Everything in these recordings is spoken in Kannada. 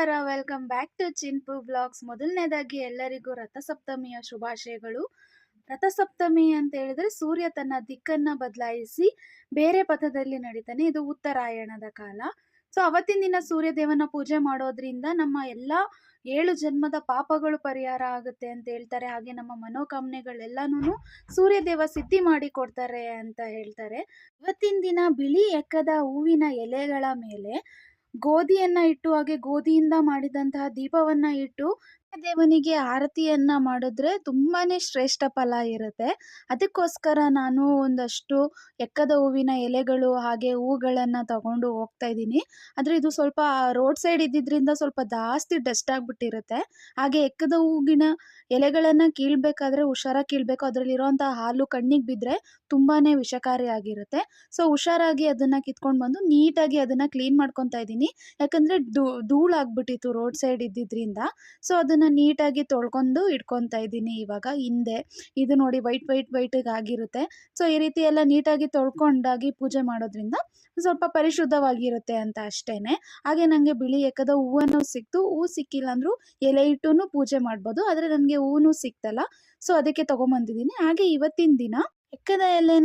ನಮಸ್ಕಾರ welcome back to Chinpu blogs ಮೊದಲನೇದಾಗಿ ಎಲ್ಲರಿಗೂ ರಥಸಪ್ತಮಿಯ ಶುಭಾಶಯಗಳು. ರಥಸಪ್ತಮಿ ಅಂತ ಹೇಳಿದ್ರೆ ಸೂರ್ಯ ತನ್ನ ದಿಕ್ಕನ್ನ ಬದಲಾಯಿಸಿ ಬೇರೆ ಪಥದಲ್ಲಿ ನಡೀತಾನೆ, ಇದು ಉತ್ತರಾಯಣದ ಕಾಲ. ಸೊ ಅವತ್ತಿನ ದಿನ ಸೂರ್ಯ ದೇವನ ಪೂಜೆ ಮಾಡೋದ್ರಿಂದ ನಮ್ಮ ಎಲ್ಲ ಏಳು ಜನ್ಮದ ಪಾಪಗಳು ಪರಿಹಾರ ಆಗುತ್ತೆ ಅಂತ ಹೇಳ್ತಾರೆ. ಹಾಗೆ ನಮ್ಮ ಮನೋಕಾಮನೆಗಳೆಲ್ಲನೂ ಸೂರ್ಯ ದೇವ ಸಿದ್ಧಿ ಮಾಡಿ ಕೊಡ್ತಾರೆ ಅಂತ ಹೇಳ್ತಾರೆ. ಇವತ್ತಿನ ದಿನ ಬಿಳಿ ಎಕ್ಕದ ಹೂವಿನ ಎಲೆಗಳ ಮೇಲೆ ಗೋಧಿಯನ್ನ ಇಟ್ಟು ಹಾಗೆ ಗೋಧಿಯಿಂದ ಮಾಡಿದಂತಹ ದೀಪವನ್ನ ಇಟ್ಟು ದೇವನಿಗೆ ಆರತಿಯನ್ನ ಮಾಡಿದ್ರೆ ತುಂಬಾನೇ ಶ್ರೇಷ್ಠ ಫಲ ಇರುತ್ತೆ. ಅದಕ್ಕೋಸ್ಕರ ನಾನು ಒಂದಷ್ಟು ಎಕ್ಕದ ಹೂವಿನ ಎಲೆಗಳು ಹಾಗೆ ಹೂಗಳನ್ನ ತಗೊಂಡು ಹೋಗ್ತಾ ಇದ್ದೀನಿ. ಆದರೆ ಇದು ಸ್ವಲ್ಪ ರೋಡ್ ಸೈಡ್ ಇದ್ದಿದ್ರಿಂದ ಸ್ವಲ್ಪ ಜಾಸ್ತಿ ಡಸ್ಟ್ ಆಗಿಬಿಟ್ಟಿರುತ್ತೆ. ಹಾಗೆ ಎಕ್ಕದ ಹೂವಿನ ಎಲೆಗಳನ್ನ ಕೀಳ್ಬೇಕಾದ್ರೆ, ಹುಷಾರಾಗಿ ಕೀಳ್ಬೇಕು. ಅದರಲ್ಲಿರುವಂತಹ ಹಾಲು ಕಣ್ಣಿಗೆ ಬಿದ್ದರೆ ತುಂಬಾನೇ ವಿಷಕಾರಿಯಾಗಿರುತ್ತೆ ಸೊ, ಹುಷಾರಾಗಿ ಅದನ್ನ ಕಿತ್ಕೊಂಡು ಬಂದು ನೀಟಾಗಿ ಅದನ್ನ ಕ್ಲೀನ್ ಮಾಡ್ಕೊತಾ ಇದ್ದೀನಿ. ಯಾಕಂದ್ರೆ ಧೂಳು ಆಗ್ಬಿಟ್ಟಿತ್ತು ರೋಡ್ ಸೈಡ್ ಇದ್ದಿದ್ರಿಂದ. ಸೊ, ಅದನ್ನ ನೀಟಾಗಿ ತೊಳ್ಕೊಂಡು ಇಟ್ಕೊತಾ ಇದ್ದೀನಿ ಇವಾಗ ಹಿಂದೆ. ಇದು ನೋಡಿ ವೈಟ್ ವೈಟ್ ವೈಟಿಗೆ ಆಗಿರುತ್ತೆ. ಸೊ ಈ ರೀತಿ ಎಲ್ಲ ನೀಟಾಗಿ ತೊಳ್ಕೊಂಡಾಗಿ ಪೂಜೆ ಮಾಡೋದ್ರಿಂದ ಸ್ವಲ್ಪ ಪರಿಶುದ್ಧವಾಗಿರುತ್ತೆ ಅಂತ ಅಷ್ಟೇ ಹಾಗೆ ನನಗೆ ಬಿಳಿ ಎಕ್ಕದ ಹೂವನ್ನು ಸಿಕ್ತು. ಹೂ ಸಿಕ್ಕಿಲ್ಲ ಅಂದರೂ ಎಲೆ ಇಟ್ಟು ಪೂಜೆ ಮಾಡ್ಬೋದು. ಆದರೆ ನನಗೆ ಹೂವು ಸಿಕ್ತಲ್ಲ. ಸೊ ಅದಕ್ಕೆ ತೊಗೊಂಬಂದಿದ್ದೀನಿ. ಹಾಗೆ ಇವತ್ತಿನ ದಿನ ಎಕ್ಕದ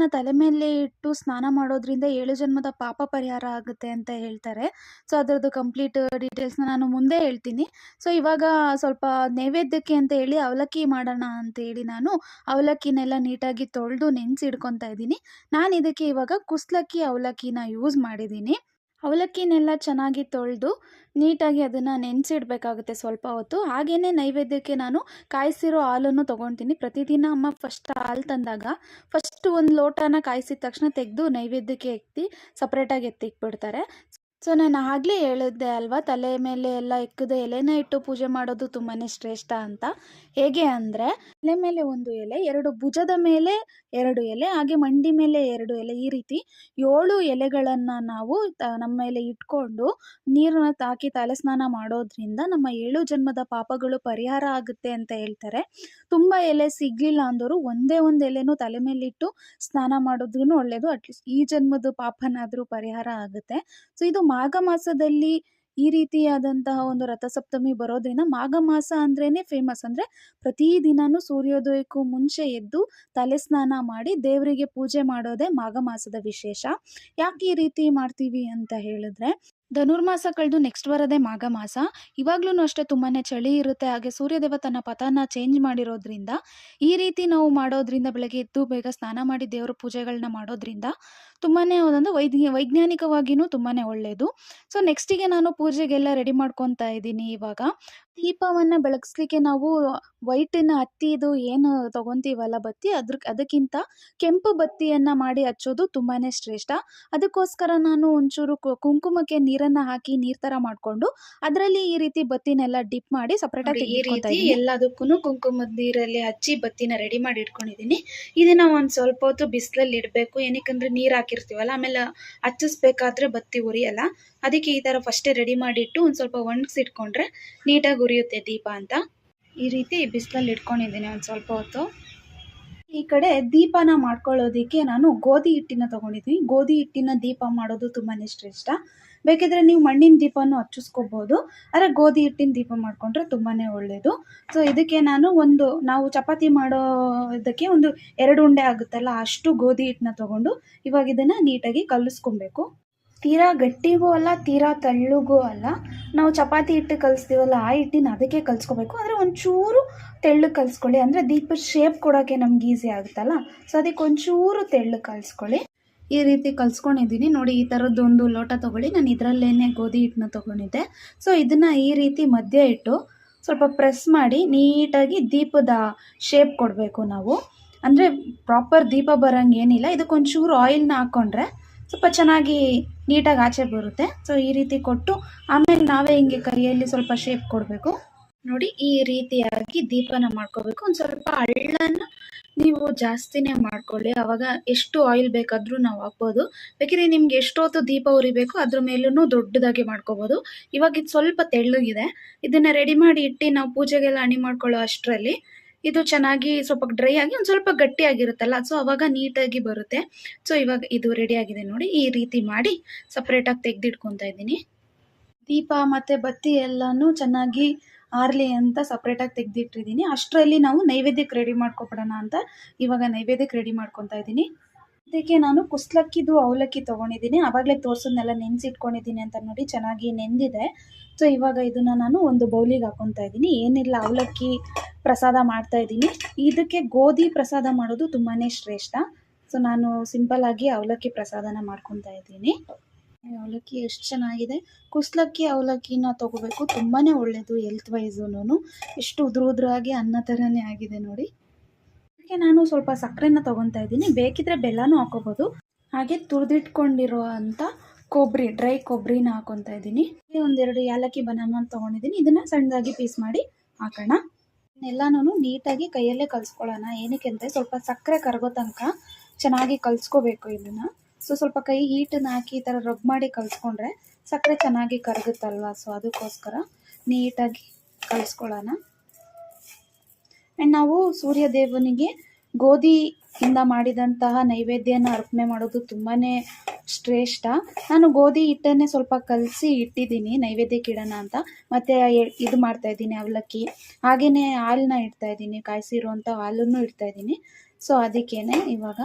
ತಲೆ ಮೇಲೆ ಇಟ್ಟು ಸ್ನಾನ ಮಾಡೋದ್ರಿಂದ ಏಳು ಜನ್ಮದ ಪಾಪ ಪರಿಹಾರ ಆಗುತ್ತೆ ಅಂತ ಹೇಳ್ತಾರೆ. ಸೊ, ಅದರದ್ದು ಕಂಪ್ಲೀಟ್ ಡೀಟೇಲ್ಸ್ನ ನಾನು ಮುಂದೆ ಹೇಳ್ತೀನಿ. ಸೊ, ಇವಾಗ ಸ್ವಲ್ಪ ನೈವೇದ್ಯಕ್ಕೆ ಅಂತ ಹೇಳಿ ಅವಲಕ್ಕಿ ಮಾಡೋಣ ಅಂತ ಹೇಳಿ ನಾನು ಅವಲಕ್ಕಿನೆಲ್ಲ ನೀಟಾಗಿ ತೊಳೆದು ನೆನೆಸಿಡ್ಕೊತಾ ಇದ್ದೀನಿ. ನಾನು ಇದಕ್ಕೆ ಇವಾಗ ಕುಸ್ಲಕ್ಕಿ ಅವಲಕ್ಕಿನ ಯೂಸ್ ಮಾಡಿದ್ದೀನಿ. ಅವಲಕ್ಕಿನೆಲ್ಲ ಚೆನ್ನಾಗಿ ತೊಳೆದು ನೀಟಾಗಿ ಅದನ್ನು ನೆನೆಸಿಡ್ಬೇಕಾಗುತ್ತೆ ಸ್ವಲ್ಪ ಹೊತ್ತು. ಹಾಗೆಯೇ ನೈವೇದ್ಯಕ್ಕೆ ನಾನು ಕಾಯಿಸಿರೋ ಹಾಲನ್ನು ತೊಗೊಳ್ತೀನಿ ಪ್ರತಿದಿನ ಅಮ್ಮ ಫಸ್ಟ್ ಹಾಲು ತಂದಾಗ ಫಸ್ಟ್ ಒಂದು ಲೋಟನ ಕಾಯಿಸಿದ ತಕ್ಷಣ ತೆಗೆದು ನೈವೇದ್ಯಕ್ಕೆ ಎತ್ತಿ ಸಪ್ರೇಟಾಗಿ ಎತ್ತಿಕ್ಬಿಡ್ತಾರೆ ಸೊ ನಾನು ಆಗಲೇ ಹೇಳಿದ್ದೆ ಅಲ್ವಾ, ತಲೆ ಮೇಲೆ ಎಲ್ಲ ಎಕ್ಕದ ಎಲೆನ ಇಟ್ಟು ಪೂಜೆ ಮಾಡೋದು ತುಂಬಾ ಶ್ರೇಷ್ಠ ಅಂತ. ಹೇಗೆ ಅಂದರೆ ಎಲೆ ಮೇಲೆ ಒಂದು ಎಲೆ, ಎರಡು ಭುಜದ ಮೇಲೆ ಎರಡು ಎಲೆ, ಹಾಗೆ ಮಂಡಿ ಮೇಲೆ ಎರಡು ಎಲೆ. ಈ ರೀತಿ ಏಳು ಎಲೆಗಳನ್ನು ನಾವು ನಮ್ಮ ಮೇಲೆ ಇಟ್ಕೊಂಡು ನೀರನ್ನ ತಾಕಿ ತಲೆ ಸ್ನಾನ ಮಾಡೋದ್ರಿಂದ ನಮ್ಮ ಏಳು ಜನ್ಮದ ಪಾಪಗಳು ಪರಿಹಾರ ಆಗುತ್ತೆ ಅಂತ ಹೇಳ್ತಾರೆ. ತುಂಬ ಎಲೆ ಸಿಗಲಿಲ್ಲ ಅಂದವರು ಒಂದೇ ಒಂದು ಎಲೆನೂ ತಲೆ ಮೇಲಿಟ್ಟು ಸ್ನಾನ ಮಾಡೋದ್ರೂ ಒಳ್ಳೆಯದು ಅಟ್ಲೀಸ್ಟ್ ಈ ಜನ್ಮದ ಪಾಪನಾದರೂ ಪರಿಹಾರ ಆಗುತ್ತೆ. ಸೊ ಇದು ಮಾಘ ಮಾಸದಲ್ಲಿ ಈ ರೀತಿಯಾದಂತಹ ಒಂದು ರಥಸಪ್ತಮಿ ಬರೋದ್ರಿಂದ ಮಾಘ ಮಾಸ ಅಂದ್ರೇ ಫೇಮಸ್ ಅಂದರೆ ಪ್ರತಿದಿನವೂ ಸೂರ್ಯೋದಯಕ್ಕೂ ಮುಂಚೆ ಎದ್ದು ತಲೆ ಸ್ನಾನ ಮಾಡಿ ದೇವರಿಗೆ ಪೂಜೆ ಮಾಡೋದೇ ಮಾಘ ಮಾಸದ ವಿಶೇಷ. ಯಾಕೆ ಈ ರೀತಿ ಮಾಡ್ತೀವಿ ಅಂತ ಹೇಳಿದ್ರೆ ಧನುರ್ಮಾಸ ಕಳೆದು ನೆಕ್ಸ್ಟ್ ಬರೋದೇ ಮಾಘ ಮಾಸ ಇವಾಗ್ಲೂ ಅಷ್ಟೇ ತುಂಬಾ ಚಳಿ ಇರುತ್ತೆ. ಹಾಗೆ ಸೂರ್ಯದೇವ ತನ್ನ ಪಥನ ಚೇಂಜ್ ಮಾಡಿರೋದ್ರಿಂದ, ಈ ರೀತಿ ನಾವು ಮಾಡೋದ್ರಿಂದ ಬೆಳಗ್ಗೆ ಎದ್ದು ಬೇಗ ಸ್ನಾನ ಮಾಡಿ ದೇವರ ಪೂಜೆಗಳನ್ನ ಮಾಡೋದ್ರಿಂದ ತುಂಬಾ ಒಂದೊಂದು ವೈದ್ಯ ವೈಜ್ಞಾನಿಕವಾಗಿಯೂ ತುಂಬಾ ಒಳ್ಳೆಯದು ಸೊ ನೆಕ್ಸ್ಟಿಗೆ ನಾನು ಪೂಜೆಗೆಲ್ಲ ರೆಡಿ ಮಾಡ್ಕೊತಾ ಇದ್ದೀನಿ ಇವಾಗ. ದೀಪವನ್ನು ಬೆಳಗಿಸ್ಲಿಕ್ಕೆ ನಾವು ವೈಟಿನ ಹತ್ತಿದು ಏನು ತಗೊಂತೀವಲ್ಲ ಬತ್ತಿ ಅದ್ರ ಅದಕ್ಕಿಂತ ಕೆಂಪು ಬತ್ತಿಯನ್ನ ಮಾಡಿ ಹಚ್ಚೋದು ತುಂಬಾನೇ ಶ್ರೇಷ್ಠ. ಅದಕ್ಕೋಸ್ಕರ ನಾನು ಒಂಚೂರು ಕುಂಕುಮಕ್ಕೆ ನೀರನ್ನ ಹಾಕಿ ನೀರ್ ಥರ ಮಾಡ್ಕೊಂಡು ಅದರಲ್ಲಿ ಈ ರೀತಿ ಬತ್ತಿನೆಲ್ಲ ಡಿಪ್ ಮಾಡಿ ಸಪ್ರೇಟಾಗಿ ಈ ರೀತಿ ಎಲ್ಲದಕ್ಕೂ ಕುಂಕುಮದ ನೀರಲ್ಲಿ ಹಚ್ಚಿ ಬತ್ತಿನ ರೆಡಿ ಮಾಡಿ ಇಟ್ಕೊಂಡಿದ್ದೀನಿ ಇದನ್ನ ಒಂದ್ ಸ್ವಲ್ಪ ಹೊತ್ತು ಬಿಸಿಲಲ್ಲಿ ಇಡಬೇಕು. ಏನಕ್ಕಂದ್ರೆ ನೀರ್ ಹಾಕಿರ್ತೀವಲ್ಲ ಆಮೇಲೆ ಹಚ್ಚಿಸ್ಬೇಕಾದ್ರೆ ಬತ್ತಿ ಉರಿಯಲ್ಲ. ಅದಕ್ಕೆ ಈ ಥರ ಫಸ್ಟೇ ರೆಡಿ ಮಾಡಿಟ್ಟು ಒಂದು ಸ್ವಲ್ಪ ಒಣಗಿಸಿಟ್ಕೊಂಡ್ರೆ ನೀಟಾಗಿ ಉರಿಯುತ್ತೆ ದೀಪ ಅಂತ. ಈ ರೀತಿ ಬಿಸಿಲಲ್ಲಿ ಇಟ್ಕೊಂಡಿದ್ದೀನಿ ಒಂದು ಸ್ವಲ್ಪ ಹೊತ್ತು. ಈ ಕಡೆ ದೀಪನ ಮಾಡ್ಕೊಳ್ಳೋದಕ್ಕೆ ನಾನು ಗೋಧಿ ಹಿಟ್ಟಿನ ತೊಗೊಂಡಿದ್ದೀನಿ. ಗೋಧಿ ಹಿಟ್ಟಿನ ದೀಪ ಮಾಡೋದು ತುಂಬಾ ಶ್ರೇಷ್ಠ. ಬೇಕಿದ್ರೆ ನೀವು ಮಣ್ಣಿನ ದೀಪನೂ ಹಚ್ಚಿಸ್ಕೋಬೋದು. ಆದರೆ ಗೋಧಿ ಹಿಟ್ಟಿನ ದೀಪ ಮಾಡಿಕೊಂಡ್ರೆ ತುಂಬಾ ಒಳ್ಳೆಯದು ಸೊ ಇದಕ್ಕೆ ನಾನು ಒಂದು, ನಾವು ಚಪಾತಿ ಮಾಡೋ ಇದಕ್ಕೆ ಒಂದು ಎರಡು ಉಂಡೆ ಆಗುತ್ತಲ್ಲ ಅಷ್ಟು ಗೋಧಿ ಹಿಟ್ಟನ್ನ ತೊಗೊಂಡು ಇವಾಗ ಇದನ್ನು ನೀಟಾಗಿ ಕಲಿಸ್ಕೊಬೇಕು. ತೀರಾ ಗಟ್ಟಿಗೂ ಅಲ್ಲ, ತೀರಾ ತೆಳ್ಳಗೂ ಅಲ್ಲ. ನಾವು ಚಪಾತಿ ಹಿಟ್ಟು ಕಲಿಸ್ತೀವಲ್ಲ, ಆ ಹಿಟ್ಟಿನ ಅದಕ್ಕೆ ಕಲಿಸ್ಕೋಬೇಕು. ಅಂದರೆ ಒಂಚೂರು ತೆಳ್ಳಗೆ ಕಲಿಸ್ಕೊಳ್ಳಿ. ಅಂದರೆ ದೀಪದ ಶೇಪ್ ಕೊಡೋಕ್ಕೆ ನಮ್ಗೆ ಈಸಿ ಆಗುತ್ತಲ್ಲ? ಸೊ ಅದಕ್ಕೆ ಒಂಚೂರು ತೆಳ್ಳಗೆ ಕಲಿಸ್ಕೊಳ್ಳಿ. ಈ ರೀತಿ ಕಲ್ಸ್ಕೊಂಡಿದ್ದೀನಿ. ನೋಡಿ, ಈ ಥರದ್ದೊಂದು ಲೋಟ ತೊಗೊಳ್ಳಿ. ನಾನು ಇದರಲ್ಲೇನೆ ಗೋಧಿ ಹಿಟ್ಟನ್ನ ತೊಗೊಂಡಿದ್ದೆ. ಸೊ ಇದನ್ನು ಈ ರೀತಿ ಮಧ್ಯೆ ಇಟ್ಟು ಸ್ವಲ್ಪ ಪ್ರೆಸ್ ಮಾಡಿ ನೀಟಾಗಿ ದೀಪದ ಶೇಪ್ ಕೊಡಬೇಕು ನಾವು. ಅಂದರೆ ಪ್ರಾಪರ್ ದೀಪ ಬರೋಂಗೆ ಏನಿಲ್ಲ. ಇದಕ್ಕೊಂಚೂರು ಆಯಿಲ್ನ ಹಾಕ್ಕೊಂಡ್ರೆ ಸ್ವಲ್ಪ ಚೆನ್ನಾಗಿ ನೀಟಾಗಿ ಆಚೆ ಬರುತ್ತೆ. ಸೊ ಈ ರೀತಿ ಕೊಟ್ಟು ಆಮೇಲೆ ನಾವೇ ಹಿಂಗೆ ಕೈಯಲ್ಲಿ ಸ್ವಲ್ಪ ಶೇಪ್ ಕೊಡಬೇಕು. ನೋಡಿ, ಈ ರೀತಿಯಾಗಿ ದೀಪನ ಮಾಡ್ಕೋಬೇಕು. ಒಂದು ಸ್ವಲ್ಪ ಹಳ್ಳನ ನೀವು ಜಾಸ್ತಿನೇ ಮಾಡ್ಕೊಳ್ಳಿ. ಅವಾಗ ಎಷ್ಟು ಆಯಿಲ್ ಬೇಕಾದರೂ ನಾವು ಹಾಕ್ಬೋದು. ಬೇಕಿದ್ರೆ ನಿಮ್ಗೆ ಎಷ್ಟೊತ್ತು ದೀಪ ಉರಿಬೇಕು, ಅದ್ರ ಮೇಲೂ ದೊಡ್ಡದಾಗಿ ಮಾಡ್ಕೋಬೋದು. ಇವಾಗ ಇದು ಸ್ವಲ್ಪ ತೆಳ್ಳಗಿದೆ. ಇದನ್ನು ರೆಡಿ ಮಾಡಿ ಇಟ್ಟು ನಾವು ಪೂಜೆಗೆಲ್ಲ ಅಣಿ ಮಾಡ್ಕೊಳ್ಳೋ ಅಷ್ಟರಲ್ಲಿ ಇದು ಚೆನ್ನಾಗಿ ಸ್ವಲ್ಪ ಡ್ರೈ ಆಗಿ ಒಂದು ಸ್ವಲ್ಪ ಗಟ್ಟಿಯಾಗಿರುತ್ತಲ್ಲ ಸೊ ಅವಾಗ ನೀಟಾಗಿ ಬರುತ್ತೆ. ಸೊ ಇವಾಗ ಇದು ರೆಡಿ ಆಗಿದೆ ನೋಡಿ, ಈ ರೀತಿ ಮಾಡಿ ಸಪ್ರೇಟಾಗಿ ತೆಗೆದಿಟ್ಕೊತಾ ಇದ್ದೀನಿ. ದೀಪ ಮತ್ತು ಬತ್ತಿ ಎಲ್ಲನೂ ಚೆನ್ನಾಗಿ ಆರಲಿ ಅಂತ ಸಪ್ರೇಟಾಗಿ ತೆಗೆದಿಟ್ಟಿದ್ದೀನಿ. ಅಷ್ಟರಲ್ಲಿ ನಾವು ನೈವೇದ್ಯಕ್ಕೆ ರೆಡಿ ಮಾಡ್ಕೊಬಿಡೋಣ ಅಂತ ಇವಾಗ ನೈವೇದ್ಯಕ್ಕೆ ರೆಡಿ ಮಾಡ್ಕೊತಾ ಇದ್ದೀನಿ. ಇದಕ್ಕೆ ನಾನು ಕುಸ್ಲಕ್ಕಿದು ಅವಲಕ್ಕಿ ತೊಗೊಂಡಿದ್ದೀನಿ. ಆವಾಗಲೇ ತೋರ್ಸೋದನ್ನೆಲ್ಲ ನೆನೆಸಿಟ್ಕೊಂಡಿದ್ದೀನಿ ಅಂತ ನೋಡಿ ಚೆನ್ನಾಗಿ ನೆಂದಿದೆ. ಸೊ ಇವಾಗ ಇದನ್ನು ನಾನು ಒಂದು ಬೌಲಿಗೆ ಹಾಕೊತಾ ಇದ್ದೀನಿ. ಏನಿಲ್ಲ, ಅವಲಕ್ಕಿ ಪ್ರಸಾದ ಮಾಡ್ತಾ ಇದ್ದೀನಿ. ಇದಕ್ಕೆ ಗೋಧಿ ಪ್ರಸಾದ ಮಾಡೋದು ತುಂಬಾ ಶ್ರೇಷ್ಠ. ಸೊ ನಾನು ಸಿಂಪಲ್ಲಾಗಿ ಅವಲಕ್ಕಿ ಪ್ರಸಾದನ ಮಾಡ್ಕೊತಾ ಇದ್ದೀನಿ. ಅವಲಕ್ಕಿ ಎಷ್ಟು ಚೆನ್ನಾಗಿದೆ. ಕುಸ್ಲಕ್ಕಿ ಅವಲಕ್ಕಿನ ತೊಗೋಬೇಕು. ತುಂಬಾ ಒಳ್ಳೆಯದು ಹೆಲ್ತ್ ವೈಸೂನು ಎಷ್ಟು ಉದುರು ಉದುರಾಗಿ ಅನ್ನ ಥರನೇ ಆಗಿದೆ ನೋಡಿ. ಅದಕ್ಕೆ ನಾನು ಸ್ವಲ್ಪ ಸಕ್ಕರೆನ ತೊಗೊತಾ ಇದ್ದೀನಿ. ಬೇಕಿದ್ರೆ ಬೆಲ್ಲನೂ ಹಾಕೋಬೋದು. ಹಾಗೆ ತುರಿದಿಟ್ಕೊಂಡಿರೋ ಅಂಥ ಕೊಬ್ಬರಿ ಡ್ರೈ ಕೊಬ್ಬರಿನ ಹಾಕೊತಾ ಇದ್ದೀನಿ. ಒಂದೆರಡು ಏಲಕ್ಕಿ ಬನಾನ ತೊಗೊಂಡಿದ್ದೀನಿ. ಇದನ್ನು ಸಣ್ಣದಾಗಿ ಪೀಸ್ ಮಾಡಿ ಹಾಕೋಣ. ಎಲ್ಲನೂ ನೀಟಾಗಿ ಕೈಯಲ್ಲೇ ಕಲಿಸ್ಕೊಳ್ಳೋಣ. ಏನಕ್ಕೆ ಅಂದರೆ ಸ್ವಲ್ಪ ಸಕ್ಕರೆ ಕರಗೋ ತನಕ ಚೆನ್ನಾಗಿ ಕಲಿಸ್ಕೋಬೇಕು ಇದನ್ನು. ಸೊ ಸ್ವಲ್ಪ ಕೈ ಹೀಟನ್ನು ಹಾಕಿ ಈ ಥರ ರಬ್ ಮಾಡಿ ಕಲಿಸ್ಕೊಂಡ್ರೆ ಸಕ್ಕರೆ ಚೆನ್ನಾಗಿ ಕರಗುತ್ತಲ್ವ? ಸೊ ಅದಕ್ಕೋಸ್ಕರ ನೀಟಾಗಿ ಕಲಿಸ್ಕೊಳ್ಳೋಣ. ಆ್ಯಂಡ್ ನಾವು ಸೂರ್ಯ ದೇವನಿಗೆ ಗೋಧಿಯಿಂದ ಮಾಡಿದಂತಹ ನೈವೇದ್ಯನ ಅರ್ಪಣೆ ಮಾಡೋದು ತುಂಬಾ ಶ್ರೇಷ್ಠ. ನಾನು ಗೋಧಿ ಹಿಟ್ಟನ್ನೇ ಸ್ವಲ್ಪ ಕಲಸಿ ಇಟ್ಟಿದ್ದೀನಿ ನೈವೇದ್ಯಕ್ಕೆ ಇಡೋಣ ಅಂತ. ಮತ್ತು ಇದು ಮಾಡ್ತಾಯಿದ್ದೀನಿ ಅವಲಕ್ಕಿ. ಹಾಗೆಯೇ ಹಾಲನ್ನ ಇಡ್ತಾಯಿದ್ದೀನಿ ಕಾಯಿಸಿರುವಂಥ ಹಾಲನ್ನು ಇಡ್ತಾಯಿದ್ದೀನಿ ಸೊ ಅದಕ್ಕೇನೆ ಇವಾಗ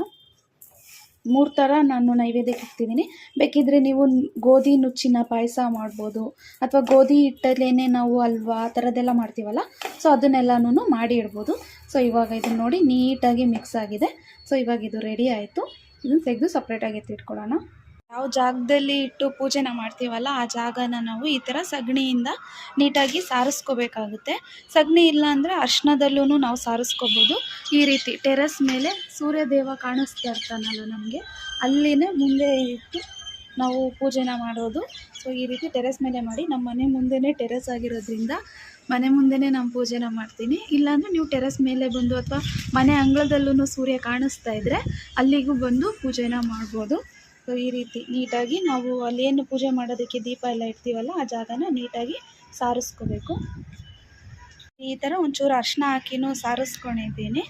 ಮೂರು ಥರ ನಾನು ನೈವೇದ್ಯಕ್ಕೆ ಇಡ್ತಿದ್ದೀನಿ ಬೇಕಿದ್ದರೆ ನೀವು ಗೋಧಿ ನುಚ್ಚಿನ ಪಾಯಸ ಮಾಡ್ಬೋದು, ಅಥವಾ ಗೋಧಿ ಹಿಟ್ಟಲ್ಲೇ ನಾವು ಅಲ್ವಾ, ಆ ಥರದ್ದೆಲ್ಲ ಮಾಡ್ತೀವಲ್ಲ, ಸೊ ಅದನ್ನೆಲ್ಲನೂ ಮಾಡಿ ಇಡ್ಬೋದು. ಸೊ ಇವಾಗ ಇದನ್ನು ನೋಡಿ ನೀಟಾಗಿ ಮಿಕ್ಸ್ ಆಗಿದೆ. ಸೊ ಇವಾಗ ಇದು ರೆಡಿ ಆಯಿತು. ಇದನ್ನು ತೆಗೆದು ಸಪ್ರೇಟಾಗಿ ಎತ್ತಿಟ್ಕೊಳ್ಳೋಣ ಯಾವ ಜಾಗದಲ್ಲಿ ಇಟ್ಟು ಪೂಜೆನ ಮಾಡ್ತೀವಲ್ಲ ಆ ಜಾಗನ ನಾವು ಈ ಥರ ಸಗಣಿಯಿಂದ ನೀಟಾಗಿ ಸಾರಿಸ್ಕೋಬೇಕಾಗುತ್ತೆ. ಸಗಣಿ ಇಲ್ಲ ಅಂದರೆ ಅರ್ಶನದಲ್ಲೂ ನಾವು ಸಾರಿಸ್ಕೋಬೋದು. ಈ ರೀತಿ ಟೆರೆಸ್ ಮೇಲೆ ಸೂರ್ಯದೇವ ಕಾಣಿಸ್ತಾ ಇರ್ತಾನಲ್ಲ ನಮಗೆ, ಅಲ್ಲಿನೇ ಮುಂದೆ ಇಟ್ಟು ನಾವು ಪೂಜೆನ ಮಾಡೋದು. ಸೊ ಈ ರೀತಿ ಟೆರೆಸ್ ಮೇಲೆ ಮಾಡಿ ನಮ್ಮ ಮನೆ ಮುಂದೆನೇ ಟೆರೆಸ್ ಆಗಿರೋದ್ರಿಂದ ಮನೆ ಮುಂದೆನೇ ನಾನು ಪೂಜೆನ ಮಾಡ್ತೀನಿ. ಇಲ್ಲಾಂದರೆ ನೀವು ಟೆರೆಸ್ ಮೇಲೆ ಬಂದು ಅಥವಾ ಮನೆ ಅಂಗಳದಲ್ಲೂ ಸೂರ್ಯ ಕಾಣಿಸ್ತಾ ಇದ್ದರೆ ಅಲ್ಲಿಗೂ ಬಂದು ಪೂಜೆನ ಮಾಡ್ಬೋದು. ಸೊ ಈ ರೀತಿ ನೀಟಾಗಿ ನಾವು ಅಲ್ಲಿ ಏನು ಪೂಜೆ ಮಾಡೋದಕ್ಕೆ ದೀಪ ಎಲ್ಲ ಇಡ್ತೀವಲ್ಲ, ಆ ಜಾಗನ ನೀಟಾಗಿ ಸಾರಿಸ್ಕೋಬೇಕು. ಈ ಥರ ಒಂಚೂರು ಅರ್ಶಿನ ಹಾಕಿನೂ ಸಾರಿಸ್ಕೊಂಡಿದ್ದೀನಿ.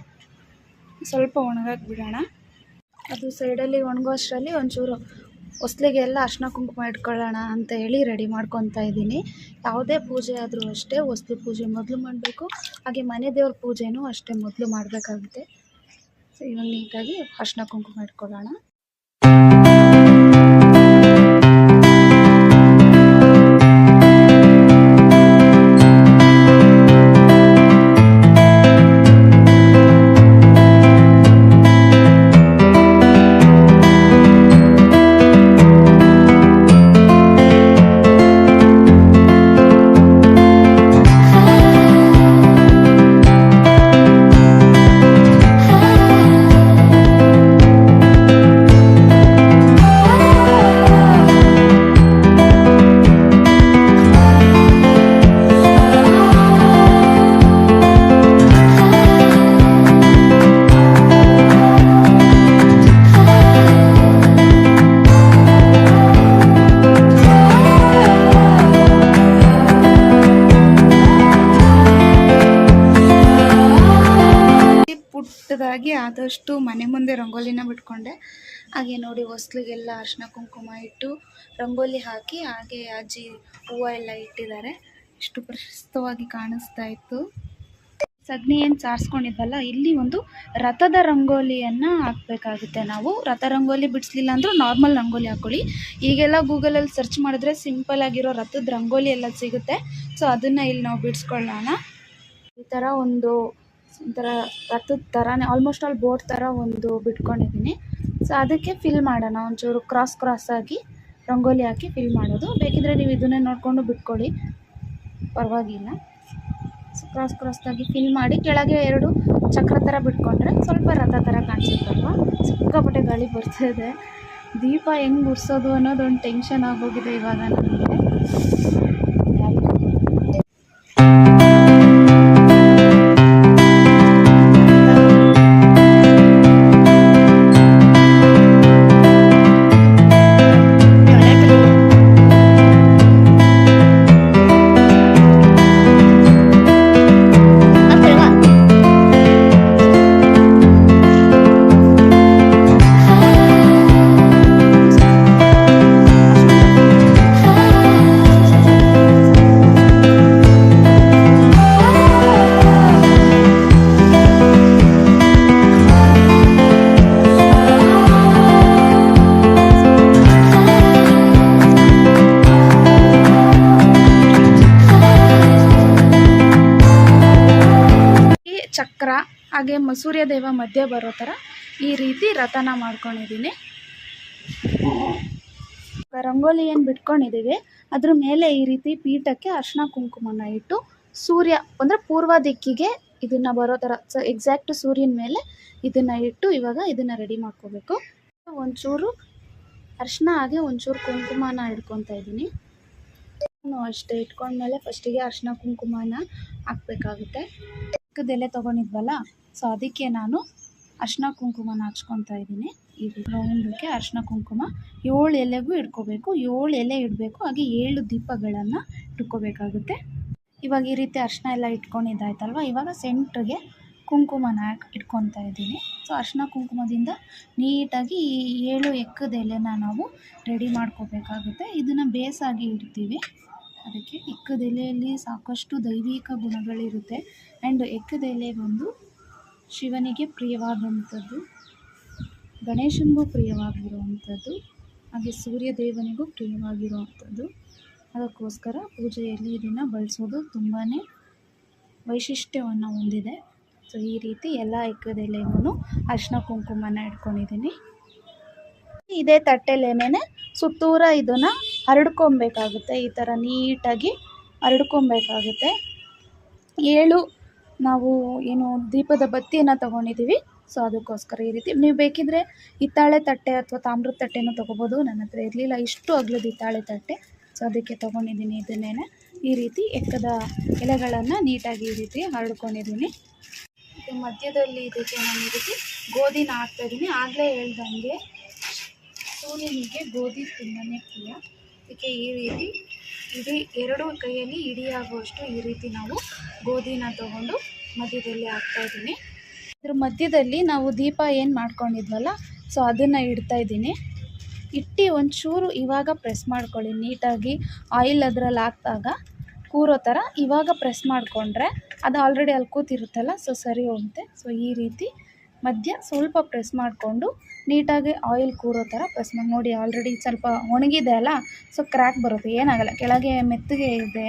ಸ್ವಲ್ಪ ಒಣಗಕ್ಕೆ ಬಿಡೋಣ. ಅದು ಸೈಡಲ್ಲಿ ಒಣಗೋ ಅಷ್ಟರಲ್ಲಿ ಒಂಚೂರು ಹೊಸ್ಲಿಗೆಲ್ಲ ಅರ್ಶಿನ ಕುಂಕುಮ ಇಟ್ಕೊಳ್ಳೋಣ ಅಂತ ಹೇಳಿ ರೆಡಿ ಮಾಡ್ಕೊತಾ ಇದ್ದೀನಿ. ಯಾವುದೇ ಪೂಜೆ ಆದರೂ ಅಷ್ಟೇ ಹೊಸ್ಲು ಪೂಜೆ ಮೊದಲು ಮಾಡಬೇಕು. ಹಾಗೆ ಮನೆ ದೇವ್ರ ಪೂಜೆನೂ ಅಷ್ಟೇ ಮೊದಲು ಮಾಡಬೇಕಾಗುತ್ತೆ. ಸೊ ಇವಾಗ ನೀಟಾಗಿ ಅರ್ಶಿನ ಕುಂಕುಮ ಇಟ್ಕೊಳ್ಳೋಣ. ಆದಷ್ಟು ಮನೆ ಮುಂದೆ ರಂಗೋಲಿನ ಬಿಟ್ಕೊಂಡೆ. ಹಾಗೆ ನೋಡಿ ಹೊಸ್ಲಿಗೆಲ್ಲ ಅರ್ಶಿನ ಕುಂಕುಮ ಇಟ್ಟು ರಂಗೋಲಿ ಹಾಕಿ ಹಾಗೆ ಅಜ್ಜಿ ಹೂವು ಎಲ್ಲ ಇಟ್ಟಿದ್ದಾರೆ. ಎಷ್ಟು ಪ್ರಶಸ್ತವಾಗಿ ಕಾಣಿಸ್ತಾ ಇತ್ತು. ಸಗಣಿ ಏನು ಸಾರಿಸ್ಕೊಂಡಿದ್ವಲ್ಲ, ಇಲ್ಲಿ ಒಂದು ರಥದ ರಂಗೋಲಿಯನ್ನು ಹಾಕಬೇಕಾಗುತ್ತೆ ನಾವು. ರಥ ರಂಗೋಲಿ ಬಿಡಿಸ್ಲಿಲ್ಲ ಅಂದರೂ ನಾರ್ಮಲ್ ರಂಗೋಲಿ ಹಾಕ್ಕೊಳ್ಳಿ ಈಗೆಲ್ಲ ಗೂಗಲಲ್ಲಿ ಸರ್ಚ್ ಮಾಡಿದ್ರೆ ಸಿಂಪಲ್ ಆಗಿರೋ ರಥದ ರಂಗೋಲಿ ಎಲ್ಲ ಸಿಗುತ್ತೆ. ಸೊ, ಅದನ್ನು ಇಲ್ಲಿ ನಾವು ಬಿಡಿಸ್ಕೊಳ್ಳೋಣ. ಈ ಥರ ಒಂದು ಒಂಥರ ರಥದ ಥರನೇ ಆಲ್ಮೋಸ್ಟ್ ಆಲ್ ಬೋಟ್ ಥರ ಒಂದು ಬಿಟ್ಕೊಂಡಿದ್ದೀನಿ. ಸೊ ಅದಕ್ಕೆ ಫಿಲ್ ಮಾಡೋಣ, ಒಂಚೂರು ಕ್ರಾಸ್ ಕ್ರಾಸ್ ಆಗಿ ರಂಗೋಲಿ ಹಾಕಿ ಫಿಲ್ ಮಾಡೋದು. ಬೇಕಿದ್ರೆ ನೀವು ಇದನ್ನೇ ನೋಡಿಕೊಂಡು ಬಿಟ್ಕೊಳ್ಳಿ. ಪರವಾಗಿಲ್ಲ. ಸೊ ಕ್ರಾಸ್ ಕ್ರಾಸ್ ಆಗಿ ಫಿಲ್ ಮಾಡಿ, ಕೆಳಗೆ ಎರಡು ಚಕ್ರ ಥರ ಬಿಟ್ಕೊಂಡ್ರೆ ಸ್ವಲ್ಪ ರಥ ಥರ ಕಾಣಿಸುತ್ತಲ್ವ? ಸಿಕ್ಕಾಪಟ್ಟೆ ಗಾಳಿ ಬರ್ತಿದೆ ದೀಪ ಹೆಂಗೆ ಉರ್ಸೋದು ಅನ್ನೋದೊಂದು ಟೆನ್ಷನ್ ಆಗೋಗಿದೆ ಇವಾಗ ನನಗೆ. ಹಾಗೆ ಮಸೂರ್ಯ ದೇವ ಮಧ್ಯೆ ಬರೋ ಥರ ಈ ರೀತಿ ರಥನ ಮಾಡ್ಕೊಂಡಿದ್ದೀನಿ. ರಂಗೋಲಿ ಏನು ಬಿಟ್ಕೊಂಡಿದ್ದೀವಿ, ಅದ್ರ ಮೇಲೆ ಈ ರೀತಿ ಪೀಠಕ್ಕೆ ಅರ್ಶನ ಕುಂಕುಮನ ಇಟ್ಟು ಸೂರ್ಯ ಅಂದರೆ ಪೂರ್ವ ದಿಕ್ಕಿಗೆ ಇದನ್ನು ಬರೋ ಥರ, ಸೊ ಎಕ್ಸಾಕ್ಟ್ ಸೂರ್ಯನ ಮೇಲೆ ಇದನ್ನು ಇಟ್ಟು ಇವಾಗ ಇದನ್ನು ರೆಡಿ ಮಾಡ್ಕೋಬೇಕು. ಒಂಚೂರು ಅರ್ಶನ ಹಾಗೆ ಒಂಚೂರು ಕುಂಕುಮನ ಇಟ್ಕೊತಾ ಇದ್ದೀನಿ. ಅಷ್ಟೇ ಇಟ್ಕೊಂಡ್ಮೇಲೆ ಫಸ್ಟಿಗೆ ಅರ್ಶನ ಕುಂಕುಮನ ಹಾಕ್ಬೇಕಾಗುತ್ತೆ. ಚಿಕ್ಕದೆಲೆ ತಗೊಂಡಿದ್ವಲ್ಲ? ಸೊ ಅದಕ್ಕೆ ನಾನು ಅರ್ಶಿನ ಕುಂಕುಮನ ಹಚ್ಕೊತಾ ಇದ್ದೀನಿ. ಈ ರೌಂಡಕ್ಕೆ ಅರ್ಶಿನ ಕುಂಕುಮ ಏಳು ಎಲೆಗೂ ಇಟ್ಕೋಬೇಕು. ಏಳು ಎಲೆ ಇಡಬೇಕು. ಹಾಗೆ ಏಳು ದೀಪಗಳನ್ನು ಇಟ್ಕೋಬೇಕಾಗುತ್ತೆ. ಇವಾಗ ಈ ರೀತಿ ಅರ್ಶಿನ ಎಲ್ಲ ಇಟ್ಕೊಂಡಿದ್ದಾಯ್ತಲ್ವ? ಇವಾಗ ಸೆಂಟ್ರಿಗೆ ಕುಂಕುಮನ ಇಟ್ಕೊತಾ ಇದ್ದೀನಿ. ಸೊ ಅರ್ಶಿನ ಕುಂಕುಮದಿಂದ ನೀಟಾಗಿ ಈ ಏಳು ಎಕ್ಕದ ಎಲೆನ ನಾವು ರೆಡಿ ಮಾಡ್ಕೋಬೇಕಾಗುತ್ತೆ. ಇದನ್ನು ಬೇಸಾಗಿ ಇಡ್ತೀವಿ. ಅದಕ್ಕೆ ಎಕ್ಕದ ಎಲೆಯಲ್ಲಿ ಸಾಕಷ್ಟು ದೈವಿಕ ಗುಣಗಳಿರುತ್ತೆ. ಆ್ಯಂಡ್ ಎಕ್ಕದ ಎಲೆ ಬಂದು ಶಿವನಿಗೆ ಪ್ರಿಯವಾದಂಥದ್ದು, ಗಣೇಶನಿಗೂ ಪ್ರಿಯವಾಗಿರುವಂಥದ್ದು, ಹಾಗೆ ಸೂರ್ಯ ದೇವನಿಗೂ ಪ್ರಿಯವಾಗಿರುವಂಥದ್ದು. ಅದಕ್ಕೋಸ್ಕರ ಪೂಜೆಯಲ್ಲಿ ಇದನ್ನು ಬಳಸೋದು ತುಂಬಾ ವೈಶಿಷ್ಟ್ಯವನ್ನು ಹೊಂದಿದೆ. ಸೊ, ಈ ರೀತಿ ಎಲ್ಲ ಎಕ್ಕದೆಲೆಗೂ ಅರಿಶಿನ ಕುಂಕುಮನ ಇಟ್ಕೊಂಡಿದ್ದೀನಿ. ಇದೇ ತಟ್ಟೆಲೇನೆ ಸುತ್ತೂರ ಇದನ್ನು ಹರಡ್ಕೊಬೇಕಾಗುತ್ತೆ ಈ ಥರ ನೀಟಾಗಿ ಹರಡ್ಕೊಬೇಕಾಗುತ್ತೆ ಏಳು, ನಾವು ಏನು ದೀಪದ ಬತ್ತಿಯನ್ನು ತೊಗೊಂಡಿದ್ದೀವಿ. ಸೊ, ಅದಕ್ಕೋಸ್ಕರ ಈ ರೀತಿ. ನೀವು ಬೇಕಿದ್ದರೆ ಹಿತ್ತಾಳೆ ತಟ್ಟೆ ಅಥವಾ ತಾಮ್ರದ ತಟ್ಟೆನೂ ತೊಗೋಬೋದು. ನನ್ನ ಹತ್ರ ಇರಲಿಲ್ಲ. ಇಷ್ಟು ಅಗ್ಲದ ಹಿತ್ತಾಳೆ ತಟ್ಟೆ. ಸೊ, ಅದಕ್ಕೆ ತೊಗೊಂಡಿದ್ದೀನಿ ಇದನ್ನೇ ಈ ರೀತಿ ಎಕ್ಕದ ಎಲೆಗಳನ್ನು ನೀಟಾಗಿ ಈ ರೀತಿ ಹರಡ್ಕೊಂಡಿದ್ದೀನಿ. ಇದು ಮಧ್ಯದಲ್ಲಿ ಇದಕ್ಕೆ ನಾನು ಈ ರೀತಿ ಗೋಧಿನ ಹಾಕ್ತಾಯಿದ್ದೀನಿ ಆಗಲೇ ಹೇಳ್ದಂಗೆ ಸೂರ್ಯನಿಗೆ ಗೋಧಿ ತುಂಬಾ ಪ್ರಿಯ. ಅದಕ್ಕೆ ಈ ರೀತಿ ಇಡಿ ಎರಡು ಕೈಯಲ್ಲಿ ಇಡಿಯಾಗುವಷ್ಟು ಈ ರೀತಿ ನಾವು ಗೋಧಿನ ತಗೊಂಡು ಮಧ್ಯದಲ್ಲಿ ಹಾಕ್ತಾ ಇದ್ದೀನಿ. ಇದ್ರ ಮಧ್ಯದಲ್ಲಿ ನಾವು ದೀಪ ಏನು ಮಾಡ್ಕೊಂಡಿದ್ವಲ್ಲ, ಸೊ ಅದನ್ನು ಇಡ್ತಾ ಇದ್ದೀನಿ. ಇಟ್ಟು ಒಂಚೂರು ಇವಾಗ ಪ್ರೆಸ್ ಮಾಡ್ಕೊಳ್ಳಿ, ನೀಟಾಗಿ ಆಯಿಲ್ ಅದರಲ್ಲಿ ಹಾಕ್ದಾಗ ಕೂರೋ ಥರ ಇವಾಗ ಪ್ರೆಸ್ ಮಾಡಿಕೊಂಡ್ರೆ ಅದು ಆಲ್ರೆಡಿ ಅಲ್ಲಿ ಕೂತಿರುತ್ತಲ್ಲ, ಸೊ ಸರಿ ಹೋಗುತ್ತೆ. ಸೊ ಈ ರೀತಿ ಮಧ್ಯ ಸ್ವಲ್ಪ ಪ್ರೆಸ್ ಮಾಡಿಕೊಂಡು ನೀಟಾಗಿ ಆಯಿಲ್ ಕೂರೋ ಥರ ಪ್ರೆಸ್ ಮಾಡಿ. ನೋಡಿ ಆಲ್ರೆಡಿ ಸ್ವಲ್ಪ ಒಣಗಿದೆ ಅಲ್ಲ ಸೊ ಕ್ರ್ಯಾಕ್ ಬರುತ್ತೆ, ಏನಾಗಲ್ಲ. ಕೆಳಗೆ ಮೆತ್ತಗೆ ಇದೆ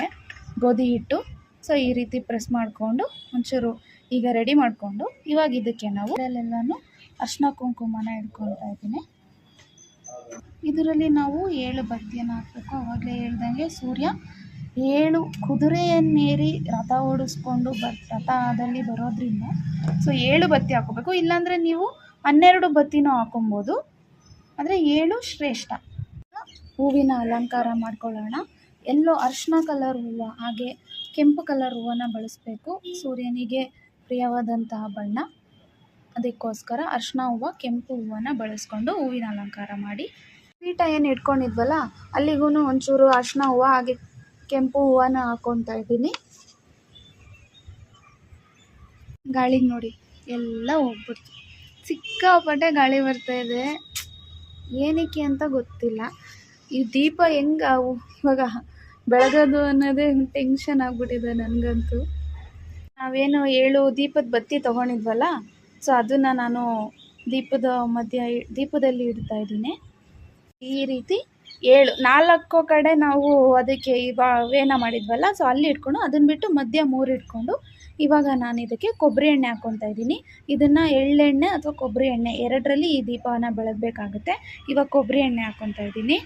ಗೋಧಿ ಹಿಟ್ಟು ಸೊ ಈ ರೀತಿ ಪ್ರೆಸ್ ಮಾಡಿಕೊಂಡು ಒಂಚೂರು ಈಗ ರೆಡಿ ಮಾಡಿಕೊಂಡು ಇವಾಗ ಇದಕ್ಕೆ ನಾವು ಇದರಲ್ಲೆಲ್ಲನೂ ಅರ್ಶಿನ ಕುಂಕುಮನ ಇಟ್ಕೊಳ್ತಾ ಇದ್ದೀನಿ. ಇದರಲ್ಲಿ ನಾವು ಏಳು ಬತ್ತಿಯನ್ನು ಹಾಕಬೇಕು. ಆವಾಗಲೇ ಹೇಳ್ದಂಗೆ ಸೂರ್ಯ ಏಳು ಕುದುರೆಯನ್ನೇರಿ ರಥ ಓಡಿಸ್ಕೊಂಡು ಬರ್ ರಥದಲ್ಲಿ ಬರೋದ್ರಿಂದ. ಸೊ ಏಳು ಬತ್ತಿ ಹಾಕೋಬೇಕು ಇಲ್ಲಾಂದರೆ ನೀವು ಹನ್ನೆರಡು ಬತ್ತಿನೂ ಹಾಕೊಬೋದು ಆದರೆ ಏಳು ಶ್ರೇಷ್ಠ. ಹೂವಿನ ಅಲಂಕಾರ ಮಾಡ್ಕೊಳ್ಳೋಣ. ಎಲ್ಲೋ ಅರ್ಶಿನ ಕಲರ್ ಹೂವು, ಹಾಗೆ ಕೆಂಪು ಕಲರ್ ಹೂವನ್ನು ಬಳಸಬೇಕು. ಸೂರ್ಯನಿಗೆ ಪ್ರಿಯವಾದಂತಹ ಬಣ್ಣ. ಅದಕ್ಕೋಸ್ಕರ ಅರ್ಶಿನ ಹೂವು, ಕೆಂಪು ಹೂವನ್ನು ಬಳಸ್ಕೊಂಡು ಹೂವಿನ ಅಲಂಕಾರ ಮಾಡಿ. ಪೀಠ ಏನು ಇಟ್ಕೊಂಡಿದ್ವಲ್ಲ ಅಲ್ಲಿಗೂ ಒಂಚೂರು ಅರ್ಶಿನ ಹೂವು, ಹಾಗೆ ಕೆಂಪು ಹೂವನ್ನ ಹಾಕೊತಾ ಇದ್ದೀನಿ. ಗಾಳಿಗೆ ನೋಡಿ, ಎಲ್ಲ ಹೋಗ್ಬಿಡ್ತು. ಸಿಕ್ಕಾಪಟ್ಟೆ ಗಾಳಿ ಬರ್ತಾ ಇದೆ. ಏನಕ್ಕೆ ಅಂತ ಗೊತ್ತಿಲ್ಲ. ಈ ದೀಪ ಹೆಂಗ ಇವಾಗ ಬೆಳಗೋದು ಅನ್ನೋದೇ ಟೆನ್ಷನ್ ಆಗ್ಬಿಟ್ಟಿದೆ ನನಗಂತೂ. ನಾವೇನು ಏಳು ದೀಪದ ಬತ್ತಿ ತೊಗೊಂಡಿದ್ವಲ್ಲ, ಸೊ ಅದನ್ನು ನಾನು ದೀಪದ ಮಧ್ಯ, ದೀಪದಲ್ಲಿ ಇಡ್ತಾ ಇದ್ದೀನಿ. ಈ ರೀತಿ ಏಳು, ನಾಲ್ಕು ಕಡೆ ನಾವು ಅದಕ್ಕೆ ಇವಾಗ ವೇನ ಮಾಡಿದ್ವಲ್ಲ ಸೊ ಅಲ್ಲಿ ಇಟ್ಕೊಂಡು ಅದನ್ನ ಬಿಟ್ಟು ಮಧ್ಯ ಮೂರು ಇಟ್ಕೊಂಡು ಇವಾಗ ನಾನು ಇದಕ್ಕೆ ಕೊಬ್ಬರಿ ಎಣ್ಣೆ ಹಾಕ್ಕೊತಾ ಇದ್ದೀನಿ. ಇದನ್ನು ಎಳ್ಳೆಣ್ಣೆ ಅಥವಾ ಕೊಬ್ಬರಿ ಎಣ್ಣೆ, ಎರಡರಲ್ಲಿ ಈ ದೀಪವನ್ನು ಬೆಳಗಬೇಕಾಗುತ್ತೆ. ಇವಾಗ ಕೊಬ್ಬರಿ ಎಣ್ಣೆ ಹಾಕ್ಕೊತಾ ಇದ್ದೀನಿ.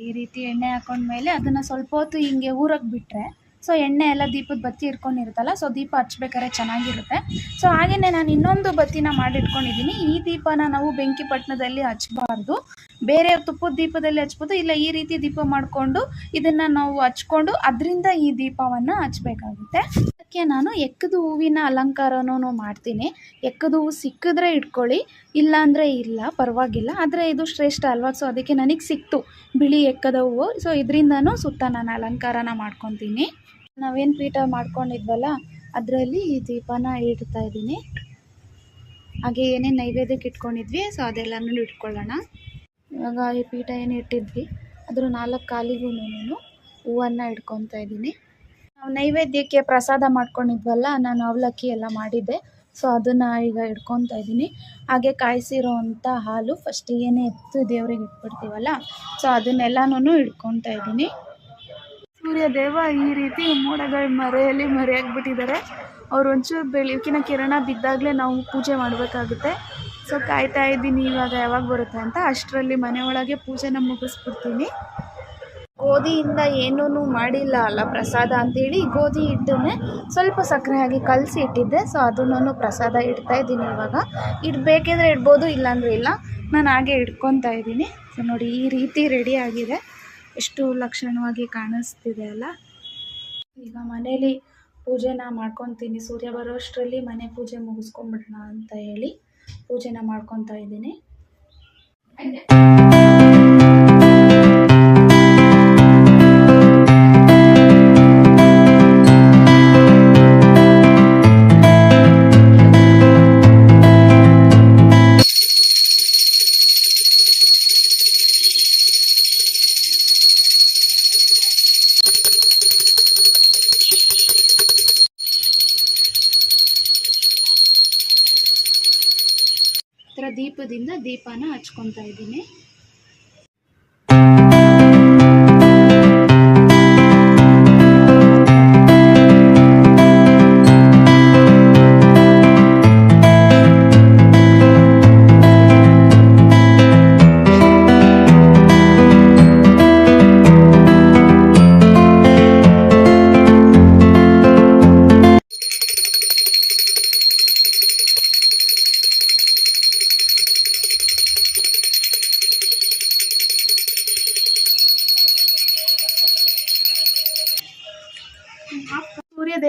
ಈ ರೀತಿ ಎಣ್ಣೆ ಹಾಕೊಂಡ್ಮೇಲೆ ಅದನ್ನು ಸ್ವಲ್ಪ ಹೊತ್ತು ಹಿಂಗೆ ಊರಕ್ಕೆ ಬಿಟ್ಟರೆ ಸೊ ಎಣ್ಣೆ ಎಲ್ಲ ದೀಪದ ಬತ್ತಿ ಇಟ್ಕೊಂಡಿರುತ್ತಲ್ಲ ಸೊ ದೀಪ ಹಚ್ಬೇಕಾದ್ರೆ ಚೆನ್ನಾಗಿರುತ್ತೆ. ಸೊ ಹಾಗೆಯೇ ನಾನು ಇನ್ನೊಂದು ಬತ್ತಿನ ಮಾಡಿಟ್ಕೊಂಡಿದ್ದೀನಿ. ಈ ದೀಪನ ನಾವು ಬೆಂಕಿ ಪಟ್ಟಣದಲ್ಲಿ ಹಚ್ಚಬಾರ್ದು ಬೇರೆ ತುಪ್ಪದ ದೀಪದಲ್ಲಿ ಹಚ್ಬೋದು, ಇಲ್ಲ ಈ ರೀತಿ ದೀಪ ಮಾಡಿಕೊಂಡು ಇದನ್ನು ನಾವು ಹಚ್ಕೊಂಡು ಅದರಿಂದ ಈ ದೀಪವನ್ನು ಹಚ್ಚಬೇಕಾಗುತ್ತೆ ಅದಕ್ಕೆ ನಾನು ಎಕ್ಕದ ಹೂವಿನ ಅಲಂಕಾರನೂ ಮಾಡ್ತೀನಿ. ಎಕ್ಕದ ಹೂವು ಸಿಕ್ಕಿದ್ರೆ ಇಟ್ಕೊಳ್ಳಿ, ಇಲ್ಲಾಂದರೆ ಇಲ್ಲ, ಪರವಾಗಿಲ್ಲ. ಆದರೆ ಇದು ಶ್ರೇಷ್ಠ ಅಲ್ವಾ? ಸೊ ಅದಕ್ಕೆ ನನಗೆ ಸಿಕ್ತು ಬಿಳಿ ಎಕ್ಕದ ಹೂವು. ಸೊ ಇದರಿಂದನೂ ಸುತ್ತ ನಾನು ಅಲಂಕಾರನ ಮಾಡ್ಕೊತೀನಿ. ನಾವೇನು ಪೀಠ ಮಾಡ್ಕೊಂಡಿದ್ವಲ್ಲ, ಅದರಲ್ಲಿ ಈ ದೀಪನ ಇಡ್ತಾ ಇದ್ದೀನಿ. ಹಾಗೆ ಏನೇನು ನೈವೇದ್ಯಕ್ಕೆ ಇಟ್ಕೊಂಡಿದ್ವಿ, ಸೊ ಅದೆಲ್ಲನೂ ಇಟ್ಕೊಳ್ಳೋಣ. ಇವಾಗ ಈ ಪೀಠ ಏನು ಇಟ್ಟಿದ್ವಿ, ಅದರ ನಾಲ್ಕು ಕಾಲಿಗೂ ಹೂವನ್ನು ಇಟ್ಕೊತಾ ಇದ್ದೀನಿ. ನಾವು ನೈವೇದ್ಯಕ್ಕೆ ಪ್ರಸಾದ ಮಾಡ್ಕೊಂಡಿದ್ವಲ್ಲ, ನಾನು ಅವಲಕ್ಕಿ ಎಲ್ಲ ಮಾಡಿದ್ದೆ, ಸೊ ಅದನ್ನು ಈಗ ಇಟ್ಕೊತಾ ಇದ್ದೀನಿ. ಹಾಗೆ ಕಾಯಿಸಿರೋ ಹಾಲು ಫಸ್ಟಿಗೆ ಎತ್ತು ದೇವರಿಗೆ ಇಟ್ಬಿಡ್ತೀವಲ್ಲ, ಸೊ ಅದನ್ನೆಲ್ಲನೂ ಇಟ್ಕೊತಾ ಇದ್ದೀನಿ. ಸೂರ್ಯ ದೇವ ಈ ರೀತಿ ಮೋಡಗಳ ಮರೆಯಲ್ಲಿ ಮರೆಯಾಗ್ಬಿಟ್ಟಿದ್ದಾರೆ. ಅವ್ರು ಒಂಚೂರು ಬೆಳಕಿನ ಕಿರಣ ಬಿದ್ದಾಗಲೇ ನಾವು ಪೂಜೆ ಮಾಡಬೇಕಾಗುತ್ತೆ. ಸೊ ಕಾಯ್ತಾ ಇದ್ದೀನಿ, ಇವಾಗ ಯಾವಾಗ ಬರುತ್ತೆ ಅಂತ. ಅಷ್ಟರಲ್ಲಿ ಮನೆಯೊಳಗೆ ಪೂಜೆನ ಮುಗಿಸ್ಬಿಡ್ತೀನಿ. ಗೋಧಿಯಿಂದ ಏನೂ ಮಾಡಿಲ್ಲ ಅಲ್ಲ ಪ್ರಸಾದ ಅಂತೇಳಿ ಗೋಧಿ ಹಿಟ್ಟನ್ನೇ ಸ್ವಲ್ಪ ಸಕ್ಕರೆ ಹಾಕಿ ಕಲಸಿ ಇಟ್ಟಿದ್ದೆ. ಸೊ ಅದನ್ನು ಪ್ರಸಾದ ಇಡ್ತಾ ಇದ್ದೀನಿ ಇವಾಗ. ಇಡಬೇಕಿದ್ರೆ ಇಡ್ಬೋದು, ಇಲ್ಲಾಂದರೆ ಇಲ್ಲ. ನಾನು ಹಾಗೆ ಇಟ್ಕೊತಾ ಇದ್ದೀನಿ. ಸೊ ನೋಡಿ, ಈ ರೀತಿ ರೆಡಿ ಆಗಿದೆ. ಎಷ್ಟು ಲಕ್ಷಣವಾಗಿ ಕಾಣಿಸ್ತಿದೆ ಅಲ್ಲ? ಈಗ ಮನೇಲಿ ಪೂಜೆನ ಮಾಡ್ಕೊತೀನಿ. ಸೂರ್ಯ ಬರೋಷ್ಟರಲ್ಲಿ ಮನೆ ಪೂಜೆ ಮುಗಿಸ್ಕೊಂಬಿಡೋಣ ಅಂತ ಹೇಳಿ ಪೂಜೆನ ಮಾಡ್ಕೊತಾ ಇದ್ದೀನಿ. ದೀಪದಿಂದ ದೀಪನ ಹಚ್ಕೊತಾ ಇದ್ದೀನಿ.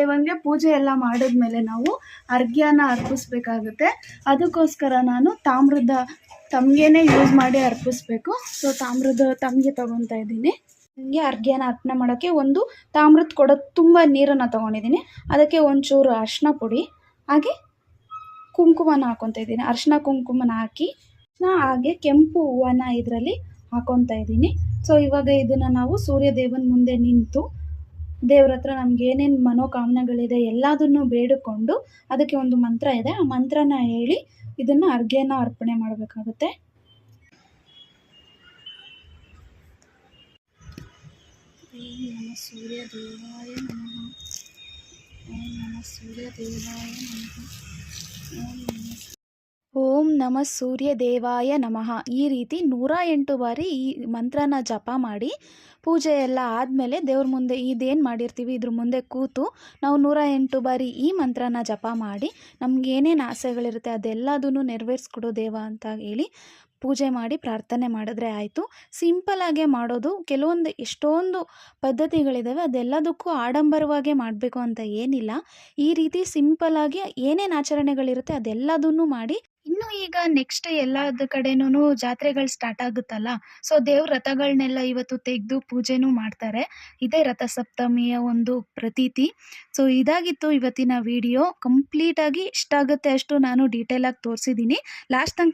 ದೇವನ್ಗೆ ಪೂಜೆ ಎಲ್ಲ ಮಾಡಿದ್ಮೇಲೆ ನಾವು ಅರ್ಘ್ಯನ ಅರ್ಪಿಸ್ಬೇಕಾಗುತ್ತೆ. ಅದಕ್ಕೋಸ್ಕರ ನಾನು ತಾಮ್ರದ ತಮ್ಗೆನೆ ಯೂಸ್ ಮಾಡಿ ಅರ್ಪಿಸ್ಬೇಕು. ಸೊ ತಾಮ್ರದ ತಮ್ಗೆ ತಗೊತಾ ಇದ್ದೀನಿ. ನನಗೆ ಅರ್ಘ್ಯನ ಅರ್ಪಣೆ ಮಾಡೋಕ್ಕೆ ಒಂದು ತಾಮ್ರದ ಕೊಡ ತುಂಬ ನೀರನ್ನು ತೊಗೊಂಡಿದ್ದೀನಿ. ಅದಕ್ಕೆ ಒಂಚೂರು ಅರ್ಶಿನ ಪುಡಿ, ಹಾಗೆ ಕುಂಕುಮನ ಹಾಕೊತಾ ಇದ್ದೀನಿ. ಅರ್ಶಿನ ಕುಂಕುಮನ ಹಾಕಿ ಹಾಗೆ ಕೆಂಪು ಹೂವನ್ನ ಇದರಲ್ಲಿ ಹಾಕೊತಾ ಇದ್ದೀನಿ. ಸೊ ಇವಾಗ ಇದನ್ನು ನಾವು ಸೂರ್ಯ ದೇವನ ಮುಂದೆ ನಿಂತು ದೇವ್ರ ಹತ್ರ ನಮ್ಗೆ ಏನೇನು ಮನೋಕಾಮನೆಗಳಿದೆ ಎಲ್ಲದನ್ನು ಬೇಡಿಕೊಂಡು ಅದಕ್ಕೆ ಒಂದು ಮಂತ್ರ ಇದೆ. ಆ ಮಂತ್ರನ ಹೇಳಿ ಇದನ್ನು ಅರ್ಘ್ಯನ ಅರ್ಪಣೆ ಮಾಡಬೇಕಾಗುತ್ತೆ. ಓಂ ನಮ ಸೂರ್ಯ ದೇವಾಯ ನಮಃ. ಓಂ ನಮ ಸೂರ್ಯ ದೇವಾಯ ನಮಃ ಓಂ ಓಂ ನಮ ಸೂರ್ಯ ದೇವಾಯ ನಮಃ. ಈ ರೀತಿ ನೂರ ಎಂಟು ಬಾರಿ ಈ ಮಂತ್ರನ ಜಪ ಮಾಡಿ ಪೂಜೆ ಎಲ್ಲ ಆದಮೇಲೆ ದೇವ್ರ ಮುಂದೆ ಇದೇನು ಮಾಡಿರ್ತೀವಿ, ಇದ್ರ ಮುಂದೆ ಕೂತು ನಾವು ನೂರ ಎಂಟು ಬಾರಿ ಈ ಮಂತ್ರನ ಜಪ ಮಾಡಿ ನಮ್ಗೆ ಏನೇನು ಆಸೆಗಳಿರುತ್ತೆ ಅದೆಲ್ಲದನ್ನು ನೆರವೇರಿಸ್ಕೊಡು ದೇವ ಅಂತ ಹೇಳಿ ಪೂಜೆ ಮಾಡಿ ಪ್ರಾರ್ಥನೆ ಮಾಡಿದ್ರೆ ಆಯಿತು. ಸಿಂಪಲಾಗೆ ಮಾಡೋದು, ಕೆಲವೊಂದು ಎಷ್ಟೊಂದು ಪದ್ಧತಿಗಳಿದ್ದಾವೆ ಅದೆಲ್ಲದಕ್ಕೂ ಆಡಂಬರವಾಗೇ ಮಾಡಬೇಕು ಅಂತ ಏನಿಲ್ಲ. ಈ ರೀತಿ ಸಿಂಪಲಾಗಿ ಏನೇನು ಆಚರಣೆಗಳಿರುತ್ತೆ ಅದೆಲ್ಲದನ್ನು ಮಾಡಿ ಇನ್ನು ಈಗ ನೆಕ್ಸ್ಟ್ ಎಲ್ಲದ ಕಡೆನೂ ಜಾತ್ರೆಗಳು ಸ್ಟಾರ್ಟ್ ಆಗುತ್ತಲ್ಲ, ಸೊ ದೇವ್ರ ರಥಗಳನ್ನೆಲ್ಲ ಇವತ್ತು ತೆಗೆದು ಪೂಜೆನೂ ಮಾಡ್ತಾರೆ. ಇದೇ ರಥಸಪ್ತಮಿಯ ಒಂದು ಪ್ರತೀತಿ. ಸೊ ಇದಾಗಿತ್ತು ಇವತ್ತಿನ ವಿಡಿಯೋ ಕಂಪ್ಲೀಟಾಗಿ ಎಷ್ಟಾಗುತ್ತೆ ಅಷ್ಟು ನಾನು ಡೀಟೇಲಾಗಿ ತೋರಿಸಿದ್ದೀನಿ ಲಾಸ್ಟ್ ತನಕ